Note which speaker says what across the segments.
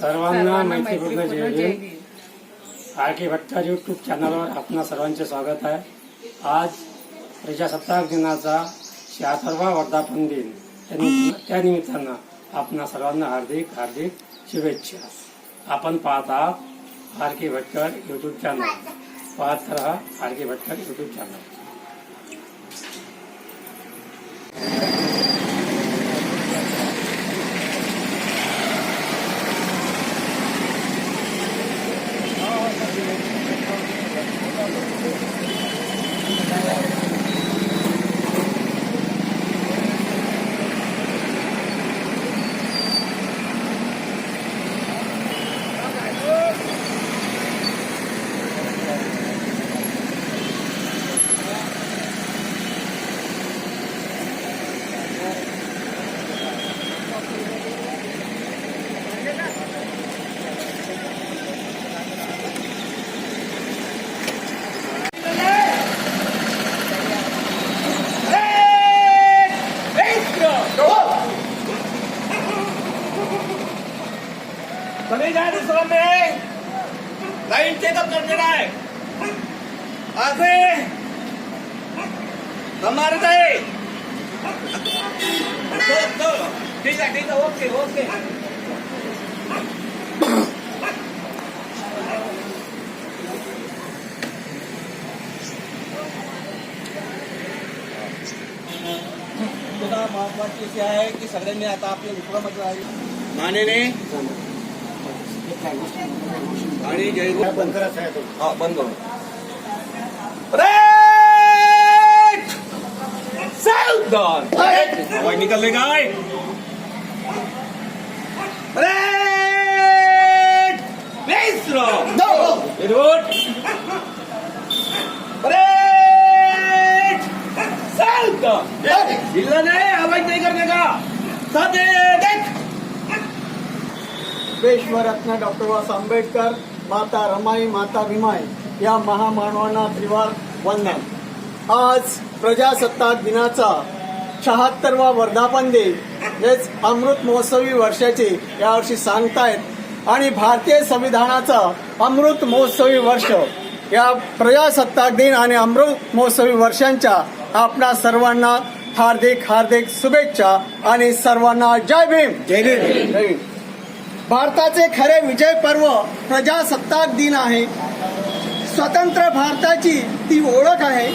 Speaker 1: सर्वांना मैत्रीपूर्ण जय हिंद. आर के भट्टार यूट्यूब चॅनलवर आपणा सर्वांचे स्वागत आहे. आज प्रजासत्ताक दिनाचा शहात्तरवा वर्धापन दिन. त्यानि- त्यानिमित्तानं आपणा सर्वांना हार्दिक हार्दिक शुभेच्छा. आपण पाहत आहात R K Bhatkar YouTube channel पाहत रहा R K Bhatkar YouTube channel
Speaker 2: सगळी गाडी सोडले लाईन चेकअप करते काय असे. हमारे आहे ठीक आहे ठीक आहे ओके ओके. तुला महत्वाची अशी आहे की सगळ्यांनी आता आपल्या मित्रामध्ये राहिले मानेने. आणि जय
Speaker 1: बंद करायचं
Speaker 2: हा बंद करू. निकलले काय? हिलना नाही आवाज नाही करणे का साधे देख
Speaker 3: विश्वरत्न डॉक्टर बाबासाहेब आंबेडकर माता रमाई माता भीमाई या महामानवांना त्रिवार वंदन. आज प्रजासत्ताक दिनाचा शहात्तरवा वर्धापन दिन. हेच अमृत महोत्सवी वर्षाचे यावर्षी सांगतायत. आणि भारतीय संविधानाचा अमृत महोत्सवी वर्ष. या प्रजासत्ताक दिन आणि अमृत महोत्सवी वर्षांच्या आपणा सर्वांना हार्दिक हार्दिक शुभेच्छा आणि सर्वांना जय भीम. जय भीम. जय भीम. भारताचे खरे विजय पर्व प्रजासत्ताक दिन आहे. स्वतंत्र भारताची ती ओळख आहे.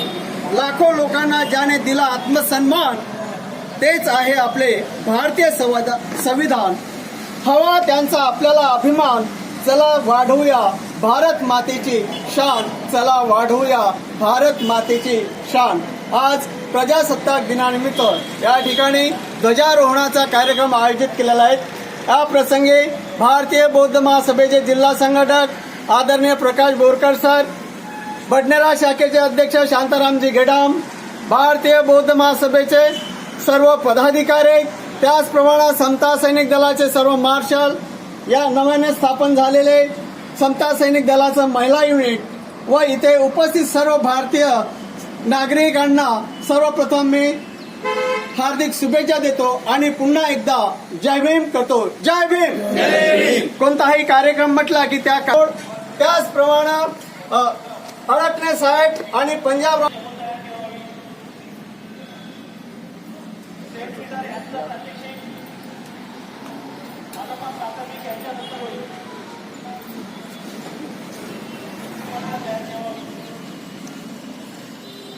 Speaker 3: लाखो लोकांना ज्याने दिला आत्मसन्मान तेच आहे आपले भारतीय संवदा- संविधान. हवा त्यांचा आपल्याला अभिमान चला वाढवूया भारत मातेची शान चला वाढवूया भारत मातेची शान. आज प्रजासत्ताक दिनानिमित्त या ठिकाणी ध्वजारोहणाचा कार्यक्रम आयोजित केलेला आहे. या प्रसंगी भारतीय बौद्ध महासभेचे जिल्हा संघटक आदरणीय प्रकाश बोरकर सर बडनेरा शाखेचे अध्यक्ष शांतारामजी गेडाम भारतीय बौद्ध महासभेचे सर्व पदाधिकारी त्याचप्रमाणे समता सैनिक दलाचे सर्व मार्शल या नव्याने स्थापन झालेले समता सैनिक दलाचं महिला युनिट व इथे उपस्थित सर्व भारतीय नागरिकांना सर्वप्रथम मी हार्दिक शुभेच्छा देतो आणि पुन्हा एकदा जय भीम करतो. जय भीम! कोणताही कार्यक्रम म्हटला की त्या त्याचप्रमाणे अ, अडकणे साहेब आणि पंजाब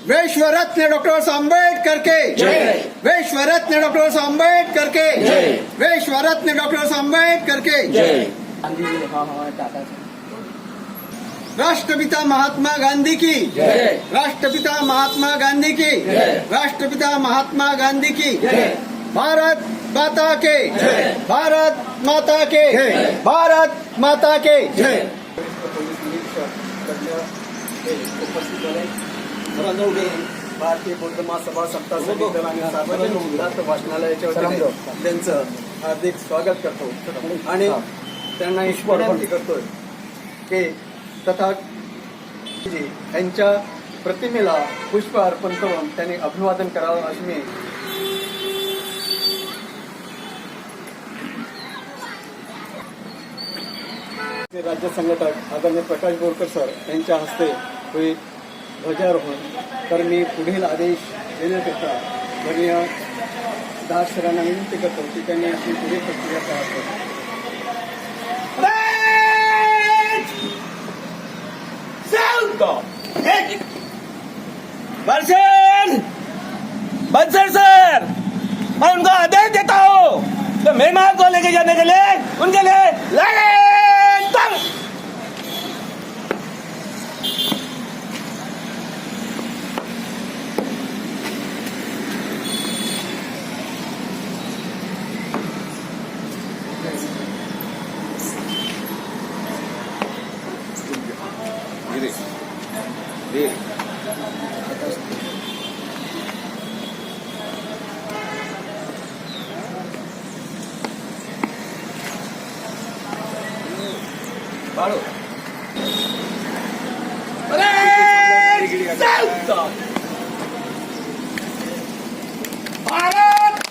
Speaker 3: विश्वरत्न डॉक्टर आंबेडकर के। विश्वरत्न डॉक्टर आंबेडकर के। विश्वरत्न डॉक्टर आंबेडकर के। राष्ट्रपिता महात्मा गांधी की। राष्ट्रपिता महात्मा गांधी की। राष्ट्रपिता महात्मा गांधी की। भारत माता के। भारत माता के। भारत माता के। भारतीय बौद्ध महासभा सत्ता संघटन आणि सार्वजनिक वाचनालयाच्या वतीने त्यांचं हार्दिक स्वागत करतो. आणि त्यांना विनंती करतोय की तथा यांच्या प्रतिमेला पुष्प अर्पण करून त्यांनी अभिवादन करावं अशी मी राज्य संघटक आदरणीय प्रकाश बोरकर सर यांच्या हस्ते होईल ध्वजारोहण तर मी पुढील आदेश देण्याकरता माननीय दास सरांना विनंती करतो की त्यांनी आपली पुढील प्रक्रिया तयार करतो
Speaker 2: बलसेन बलसेन सर मैं उनको आदेश देता हूँ तो मेहमान को लेके जाने के लिए उनके लिए लाइन तंग बाळू
Speaker 4: भारत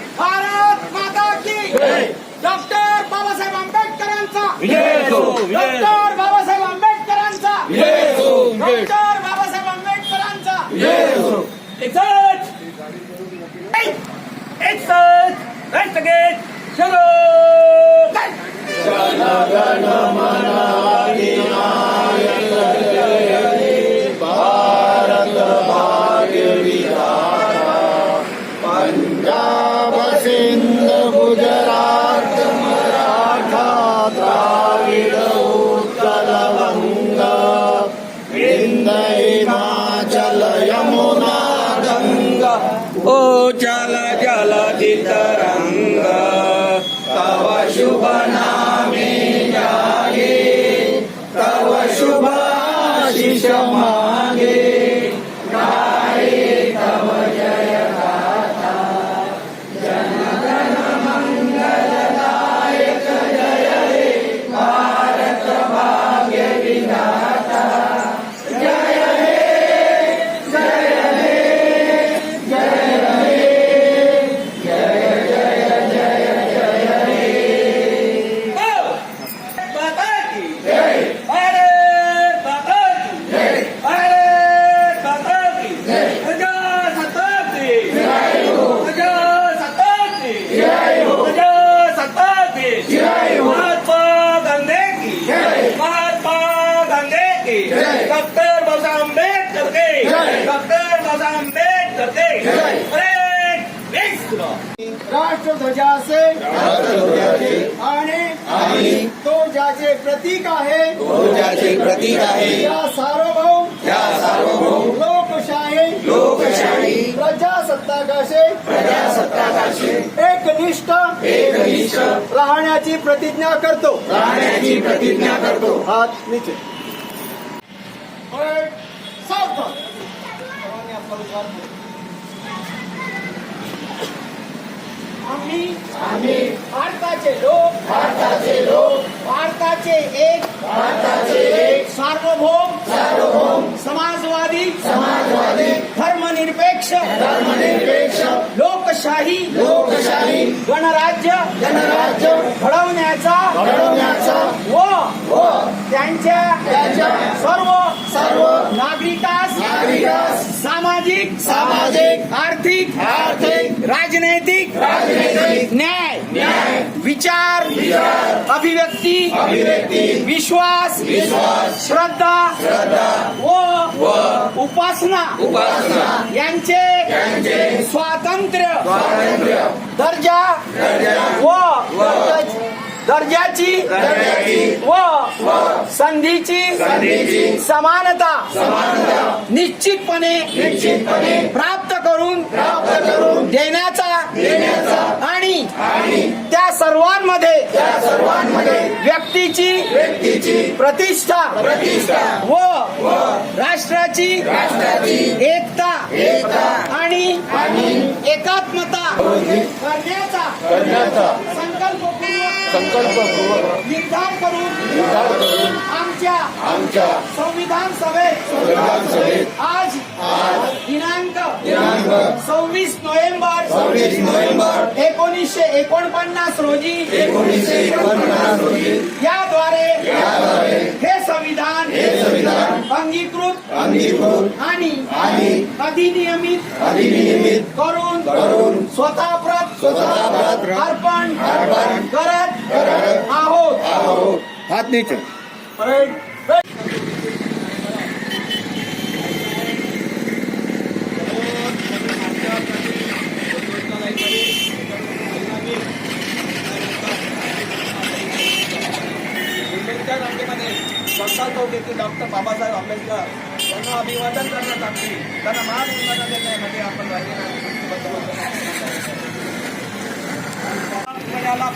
Speaker 3: आणि तो ज्याचे प्रतीक आहे।
Speaker 5: ज्याचे प्रतीक आहे।
Speaker 3: या सार्वभौम।
Speaker 5: त्या सार्वभौम।
Speaker 3: लोकशाही।
Speaker 5: लोकशाही।
Speaker 3: प्रजासत्ताकाशे।
Speaker 5: प्रजासत्ताकाशी।
Speaker 3: एकनिष्ठ।
Speaker 5: एकनिष्ठ।
Speaker 3: राहण्याची प्रतिज्ञा करतो।
Speaker 5: राहण्याची प्रतिज्ञा करतो।
Speaker 3: हात नीचे। और सावधान.
Speaker 4: आम्ही आम्ही भारताचे लोक भारताचे लोक भारताचे एक भारताचे एक सार्वभौम सार्वभौम समाजवादी समाजवादी धर्मनिरपेक्ष धर्मनिरपेक्ष लोकशाही लोक गणराज्य गणराज्य घडवण्याचा घडवण्याचा व व त्यांच्या त्यांच्या सर्व सर्व नागरिकास नागरिकास सामाजिक सामाजिक आर्थिक आर्थिक राजनैतिक राजनैतिक न्याय विचार अभिव्यक्ती विश्वास श्रद्धा व उपासना उपासना यांचे स्वातंत्र्य दर्जा व दर्जाची व संधीची समानता निश्चितपणे प्राप्त करून प्राप्त करून देण्याचा आणि त्या सर्वांमध्ये व्यक्तीची व्यक्तीची प्रतिष्ठा प्रतिष्ठा व राष्ट्राची एकता आणि एकात्मता करण्याचा करण्याचा संकल्पपूर्वक संकल्पपूर्वक निर्धार करून आमच्या आमच्या संविधान सभेत आज
Speaker 5: नोव्हेंबर
Speaker 4: सव्वीस नोव्हेंबर.
Speaker 5: सव्वीस नोव्हेंबर.
Speaker 4: एकोणीसशे एकोणपन्नास रोजी.
Speaker 5: एकोणीसशे एकोणपन्नास रोजी.
Speaker 4: याद्वारे
Speaker 5: याद्वारे
Speaker 4: हे संविधान
Speaker 5: हे संविधान
Speaker 4: अंगीकृत
Speaker 5: अंगीकृत
Speaker 4: आणि
Speaker 5: आणि
Speaker 4: अधिनियमित
Speaker 5: अधिनियमित
Speaker 4: करून
Speaker 5: करून
Speaker 4: स्वतः प्रत
Speaker 5: स्वतः प्रत
Speaker 4: अर्पण
Speaker 5: अर्पण
Speaker 4: करत
Speaker 5: करत
Speaker 4: आहोत.
Speaker 5: आहोत.
Speaker 2: हात नीचे बंगाल चौक डॉक्टर बाबासाहेब आंबेडकर यांना अभिवादन करण्यासाठी त्यांना मान अभिवादन देण्यासाठी आपण राहिलेला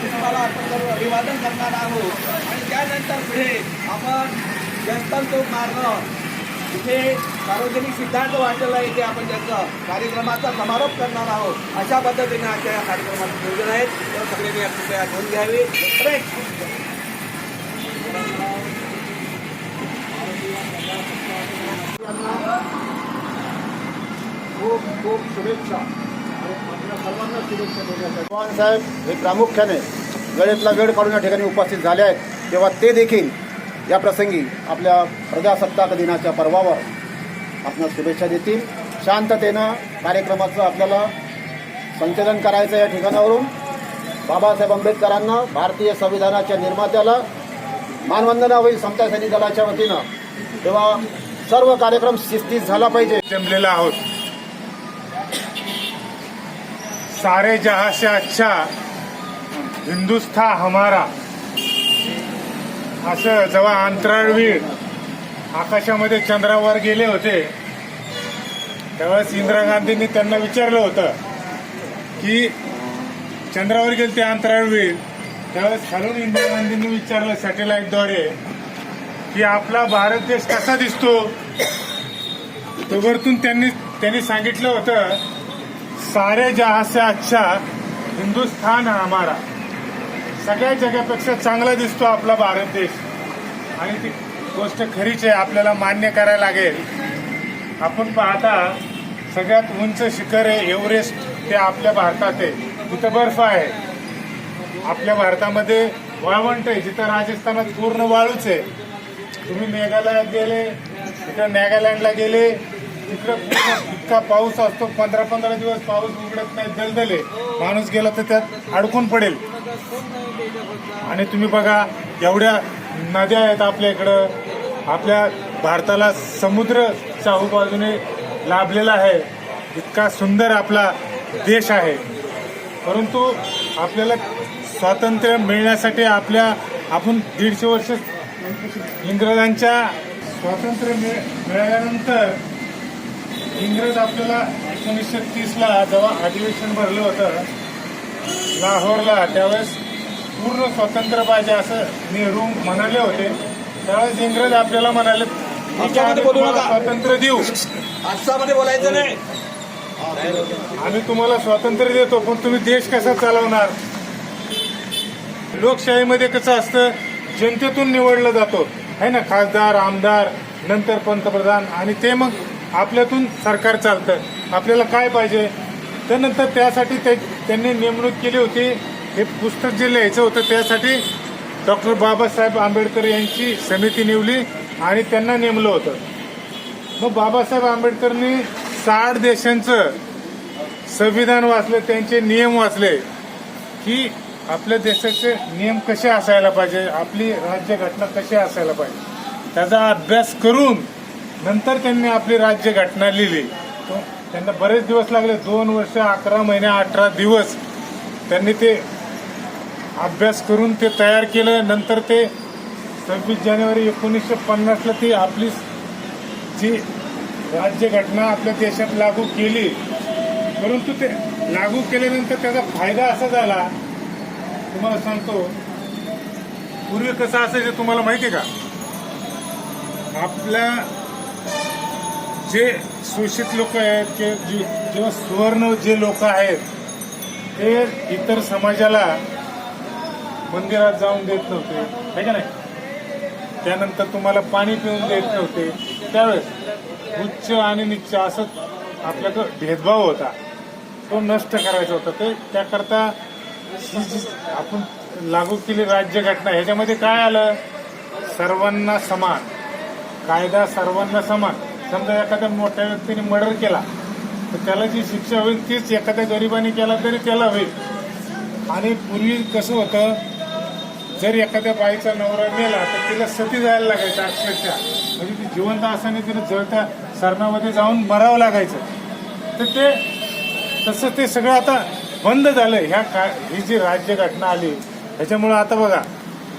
Speaker 2: पुष्पाला अर्पण करून अभिवादन करणार आहोत. आणि त्यानंतर पुढे आपण जयस्तंभ चौक मार्ग. इथे सार्वजनिक सिद्धांत वाचलं इथे आपण त्यांचा कार्यक्रमाचा समारोप करणार आहोत. अशा पद्धतीने आजच्या या कार्यक्रमाचं नियोजन आहे तर सगळ्यांनी या कृपया नोंद घ्यावी.
Speaker 3: खूप खूप शुभेच्छा आपल्या सर्वांना शुभेच्छा देण्यासाठी चव्हाण साहेब हे प्रामुख्याने गळेतला वेळ काढून या ठिकाणी उपस्थित झाले आहेत. तेव्हा ते देखील या प्रसंगी आपल्या प्रजासत्ताक दिनाच्या पर्वावर आपणास शुभेच्छा देतील. शांततेनं कार्यक्रमाचं आपल्याला संचलन करायचं या ठिकाणावरून बाबासाहेब आंबेडकरांना भारतीय संविधानाच्या निर्मात्याला मानवंदना होईल समता सैनिक दलाच्या वतीनं. तेव्हा सर्व कार्यक्रम शिस्तीत झाला पाहिजे.
Speaker 6: जमलेला आहोत. सारे जहां से अच्छा हिंदुस्था हमारा. असं जेव्हा अंतराळवीर आकाशामध्ये चंद्रावर गेले होते त्यावेळेस इंदिरा गांधींनी त्यांना विचारलं होतं की चंद्रावर गेले ते अंतराळवीर त्यावेळेस खालून इंदिरा गांधींनी विचारलं सॅटेलाईटद्वारे की आपला भारत देश कसा दिसतो? तो वरतून त्यांनी त्यांनी सांगितलं होतं सारे जहां से अच्छा हिंदुस्थान हा हमारा. सगळ्या जगापेक्षा चांगला दिसतो आपला भारत देश. आणि ती गोष्ट खरीच आहे आपल्याला मान्य करायला लागेल. आपण पाहता सगळ्यात उंच शिखर आहे एव्हरेस्ट ते आपल्या भारतात आहे. तिथं बर्फ आहे. आपल्या भारतामध्ये वाळवंट आहे जिथं राजस्थानात पूर्ण वाळूच आहे. तुम्ही मेघालयात गेले तिकडे नागालँडला गेले तिकडे इतका पाऊस असतो पंधरा पंधरा दिवस पाऊस उघडत नाही दलदले. माणूस गेला तर त्यात अडकून पडेल. आणि तुम्ही बघा एवढ्या नद्या आहेत आपल्या इकडं. आपल्या भारताला समुद्र चाहू बाजूने लाभलेला आहे. इतका सुंदर आपला देश आहे. परंतु आपल्याला स्वातंत्र्य मिळण्यासाठी आपल्या आपण दीडशे वर्ष इंग्रजांच्या स्वातंत्र्य मिळ- मिळाल्यानंतर इंग्रज आपल्याला एकोणीसशे तीसला जेव्हा अधिवेशन भरलं होतं लाहोरला त्यावेळेस पूर्ण स्वातंत्र्य पाहिजे असं नेहरू म्हणाले होते. त्यावेळेस इंग्रज आपल्याला म्हणाले. स्वातंत्र्य देऊ.
Speaker 2: बोलायचं नाही.
Speaker 6: आम्ही तुम्हाला स्वातंत्र्य देतो पण तुम्ही देश कसा चालवणार? लोकशाहीमध्ये कसं असतं? जनतेतून निवडलं जातो. है ना? खासदार आमदार नंतर पंतप्रधान आणि ते मग आपल्यातून सरकार चालतं. आपल्याला काय पाहिजे? त्यानंतर त्यासाठी ते त्यांनी नेमणूक केली होती. हे पुस्तक जे लिहायचं होतं त्यासाठी डॉक्टर बाबासाहेब आंबेडकर यांची समिती निवली आणि त्यांना नेमलं होतं. मग बाबासाहेब आंबेडकरनी साठ देशांचं संविधान वाचलं त्यांचे नियम वाचले की आपल्या देशाचे नियम कसे असायला पाहिजे? आपली राज्यघटना कशी असायला पाहिजे? त्याचा अभ्यास करून नंतर त्यांनी आपली राज्यघटना लिहिली. त्यांना बरेच दिवस लागले. दोन वर्ष अकरा महिने अठरा दिवस त्यांनी ते अभ्यास करून ते तयार केलं. नंतर ते सव्वीस जानेवारी एकोणीसशे पन्नासला ती आपली जी राज्यघटना आपल्या देशात लागू केली परंतु ते लागू केल्यानंतर त्याचा फायदा असा झाला तुम्हाला सांगतो पूर्वी कसं असायचं तुम्हाला माहिती आहे का? आपल्या जे शोषित लोक आहेत कि जे- किंवा सुवर्ण जे लोक आहेत ते इतर समाजाला मंदिरात जाऊन देत नव्हते. है का नाही? त्यानंतर तुम्हाला पाणी पिऊन देत नव्हते. त्यावेळेस उच्च आणि निच्च असं आपल्याकडं भेदभाव होता. तो नष्ट करायचा होता. ते त्याकरता आपण लागू केली राज्यघटना ह्याच्यामध्ये काय आलं? सर्वांना समान. कायदा सर्वांना समान. समजा एखाद्या मोठ्या व्यक्तीने मर्डर केला तर त्याला जी शिक्षा होईल तीच एखाद्या गरिबाने केला तरी त्याला होईल. आणि पूर्वी कसं होतं? जर एखाद्या बाईचा नवरा गेला तर तिला सती जायला लागायचं अक्षरशः. म्हणजे ती जिवंत असताना तिला जळत्या सरणामध्ये जाऊन मरावं लागायचं. तर ते तसं ते सगळं आता बंद झालं. ह्या का ही जी राज्यघटना आली ह्याच्यामुळं आता बघा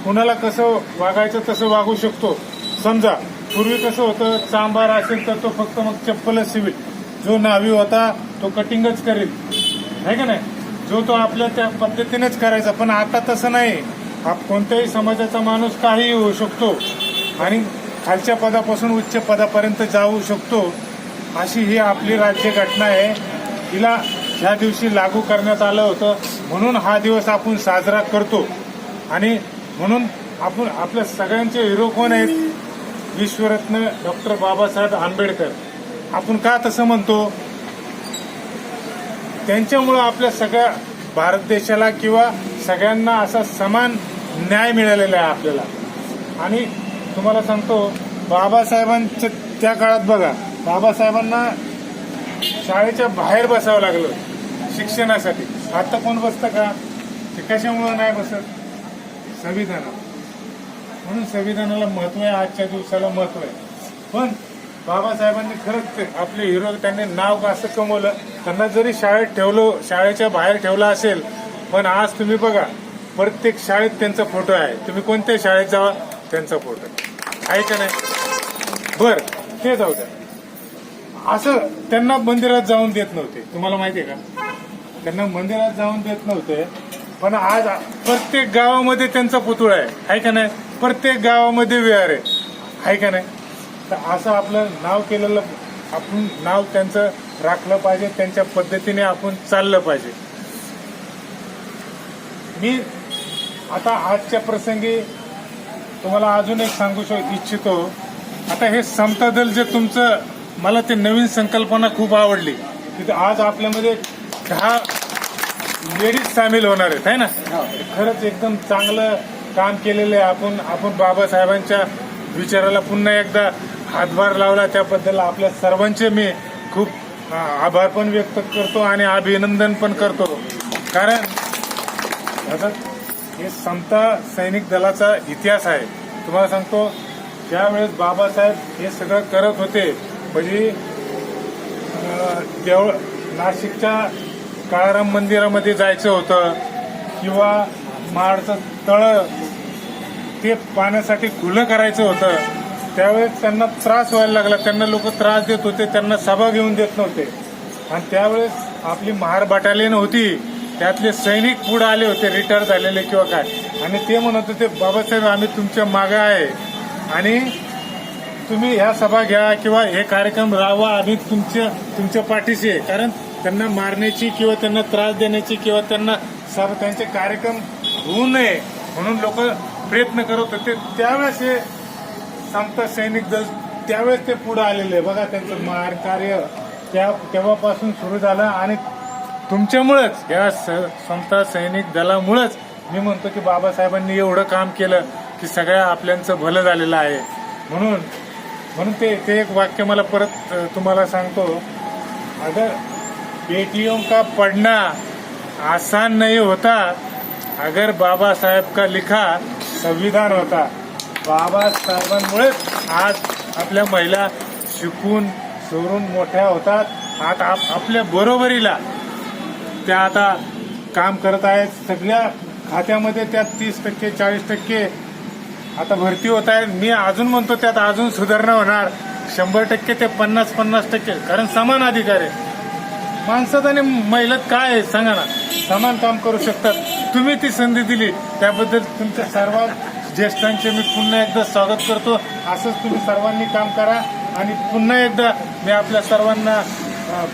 Speaker 6: कुणाला कसं वागायचं तसं वागू शकतो. समजा पूर्वी कसं होतं चांबार असेल तर तो फक्त मग चप्पलच सिविल जो नावी होता तो कटिंगच करेल. आहे का नाही? जो तो आपल्या त्या पद्धतीनेच करायचा पण आता तसं नाही. आप कोणत्याही समाजाचा माणूस काहीही होऊ शकतो. आणि खालच्या पदापासून उच्च पदापर्यंत जाऊ शकतो. अशी ही आपली राज्यघटना आहे. तिला ह्या दिवशी लागू करण्यात आलं होतं. म्हणून हा दिवस आपण साजरा करतो. आणि म्हणून आपण आपल्या सगळ्यांचे हिरो कोण आहेत? विश्वरत्न डॉक्टर बाबासाहेब आंबेडकर. आपण का तसं म्हणतो? त्यांच्यामुळं आपल्या सगळ्या भारत देशाला किंवा सगळ्यांना असा समान न्याय मिळालेला आहे आपल्याला. आणि तुम्हाला सांगतो बाबासाहेबांच्या त्या काळात बघा बाबासाहेबांना शाळेच्या बाहेर बसावं लागलं शिक्षणासाठी. आता कोण बसतं का? ते कशामुळं नाही बसत? संविधान म्हणून संविधानाला महत्त्व आहे आजच्या दिवसाला महत्त्व आहे. पण बाबासाहेबांनी खरंच ते आपले हिरो त्यांनी नाव असं कमवलं. त्यांना जरी शाळेत ठेवलं शाळेच्या बाहेर ठेवलं असेल पण आज तुम्ही बघा प्रत्येक शाळेत त्यांचा फोटो आहे. तुम्ही कोणत्या शाळेत जावा त्यांचा फोटो आहे का नाही? बर ते जाऊ द्या. असं त्यांना मंदिरात जाऊन देत नव्हते. तुम्हाला माहिती आहे का? त्यांना मंदिरात जाऊन देत नव्हते. पण आज प्रत्येक गावामध्ये त्यांचा पुतळा आहे. आहे का नाही? प्रत्येक गावामध्ये विहार आहे. आहे का नाही? तर असं आपलं नाव केलेलं आपण नाव त्यांचं राखलं पाहिजे. त्यांच्या पद्धतीने आपण चाललं पाहिजे. मी आता आजच्या प्रसंगी तुम्हाला अजून एक सांगू शक इच्छितो. आता हे समता दल जे तुमचं मला ते नवीन संकल्पना खूप आवडली. की आज आपल्यामध्ये दहा लेडीज सामील होणार आहेत है ना? खरंच एकदम चांगलं काम केलेलं आहे आपण. आपण बाबासाहेबांच्या विचाराला पुन्हा एकदा हातभार लावला. त्याबद्दल आपल्या सर्वांचे मी खूप आभार पण व्यक्त करतो आणि अभिनंदन पण करतो. कारण आता हे समता सैनिक दलाचा इतिहास आहे. तुम्हाला सांगतो ज्यावेळेस बाबासाहेब हे सगळं करत होते म्हणजे अं, देवळ नाशिकच्या काळाराम मंदिरामध्ये जायचं होतं किंवा महाडचं तळ ते पाण्यासाठी खुलं करायचं होतं. त्यावेळेस त्यांना त्रास व्हायला लागला. त्यांना लोक त्रास देत होते त्यांना सभा घेऊन देत नव्हते. आणि त्यावेळेस आपली महार बटालियन होती. त्यातले सैनिक पुढे आले होते रिटायर झालेले किंवा काय. आणि ते म्हणत होते बाबासाहेब आम्ही तुमच्या मागं आहे. आणि तुम्ही ह्या सभा घ्या किंवा हे कार्यक्रम राहावा आम्ही तुमच्या तुमच्या पाठीशी आहे. कारण त्यांना मारण्याची किंवा त्यांना त्रास देण्याची किंवा त्यांना सभा त्यांचे कार्यक्रम होऊ नये म्हणून लोक प्रयत्न करत होते. त्यावेळेस हे समता सैनिक दल त्यावेळेस ते पुढे आलेले बघा त्यांचं मार कार्य त्या तेव्हापासून सुरू झालं आणि तुमच्यामुळेच या स- समता सैनिक दलामुळेच मी म्हणतो की बाबासाहेबांनी एवढं काम केलं की सगळ्या आपल्यांचं भलं झालेलं आहे. म्हणून म्हणून ते ते एक वाक्य मला परत तुम्हाला सांगतो. अगर बेटियों का पढ़ना आसान नहीं होता अगर बाबा साहेब का लिखा संविधान होता. बाबासाहेबांमुळेच आज आपल्या महिला शिकून सोडून मोठ्या होतात. आता आप- आपल्या बरोबरीला त्या आता काम करत आहेत सगळ्या खात्यामध्ये त्या तीस टक्के चाळीस टक्के आता भरती होत आहे. मी अजून म्हणतो त्यात अजून सुधारणा होणार. शंभर टक्के ते पन्नास पन्नास टक्के. कारण समान अधिकार आहे. माणसात आणि महिलात काय आहे सांगा ना. समान काम करू शकतात. तुम्ही ती संधी दिली. त्याबद्दल तुमच्या सर्व ज्येष्ठांचे मी पुन्हा एकदा स्वागत करतो. असंच तुम्ही सर्वांनी काम करा. आणि पुन्हा एकदा मी आपल्या सर्वांना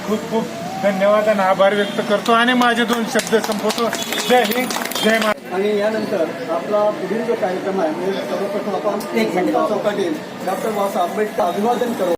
Speaker 6: खूप खूप धन्यवाद आणि आभार व्यक्त करतो. आणि माझे दोन शब्द संपवतो. जय हिंद जय महाराज
Speaker 3: आणि यानंतर आपला पुढील जो कार्यक्रम आहे म्हणजे सर्वप्रथम आपण चौकातील डॉक्टर बाबासाहेब आंबेडकर अभिवादन करू.